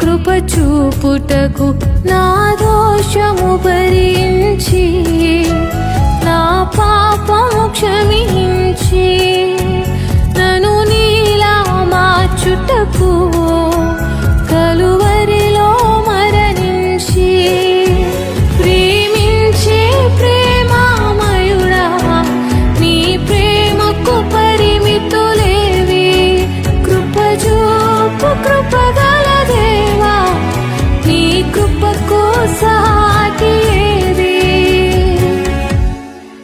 కృప చూపుటకు నా దోషము భరించి నా పాపము క్షమించి నన్ను నీలా మార్చుటకు కలువరిలో మరణించి ప్రేమించే ప్రేమామయుడా నీ ప్రేమకు పరిమితులేవి కృపజూపు కృపగల